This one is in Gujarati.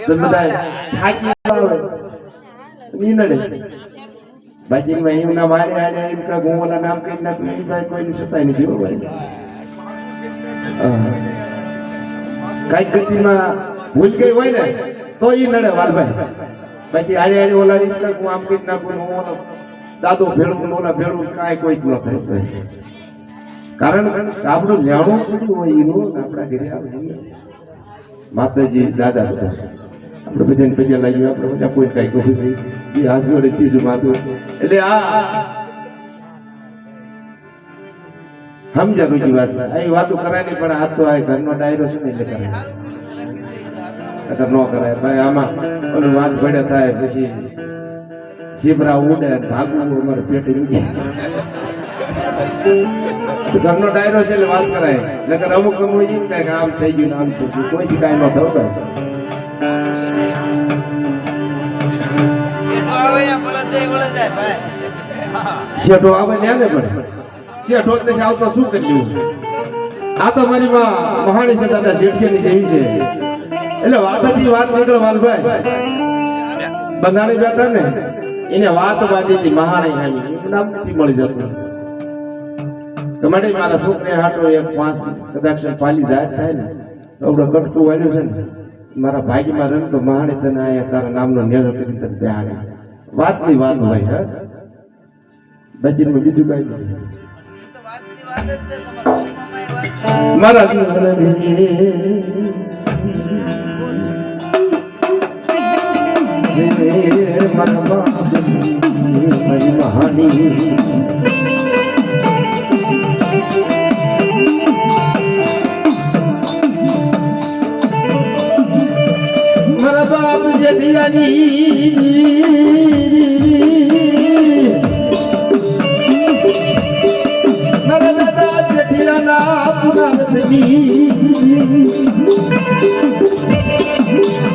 એ ભૂલ ગઈ હોય ને તો ઈ નડે વાલભાઈ બાકી આજે આજે ઓલા એમ હું આમ કઈ નાખું હું દાદો ભેળું ઓલા ભેળું કાંઈ કોઈ ન થયું કારણ આપણું જાણવું પડ્યું હોય એનું આપણા ઘરે આવે. માતાજી દાદા બધા આપણે બધાને પૈસા લાગ્યું, આપણે બધા કોઈ કઈ કહું છે. એ હાથ જોડે ત્રીજું માથું. એટલે આ સમજા બીજી વાત. છે અહીં વાતો કરાય નહીં, પણ આ તો આ ઘરનો ડાયરો છે ને, એટલે કરાય ન કરાય. ભાઈ, આમાં ઓલું વાત ભેડા થાય, પછી શીબરા ઉડે ભાગવું, અમારે પેટ ઉડે ઘરનો ડાયરો છે એટલે વાત કરાય. નકર અમુક અમુક એમ કે આમ થઈ ગયું આમ થઈ ગયું. કોઈ કાંઈ ન થયું ભાઈ શેઠો આવે ને આને પણ શેઠો જ નથી આવતો શું કર્યું? આ તો મારી માં મહાણી છે દાદા જેઠિયાની દેવી છે. એટલે વાતથી વાત નીકળે માલભાઈ. બંધાણી બેઠા ને, એને વાત હતી મહાણી હાની નામ નથી મળી જતું. તમારે મારા છોકરે હાટો એક પાંચ કદાચ પાલી જાહેર થાય ને અવડો કટકું વાળ્યું છે ને, મારા ભાગ્યમાં રમ તો માણે તને અહીંયા તારા નામનો નેરો કરી તને બેહાડે વાતની વાત હોય, હે? બજીરમાં બીજું કઈ મારી મહાની. দিয়ে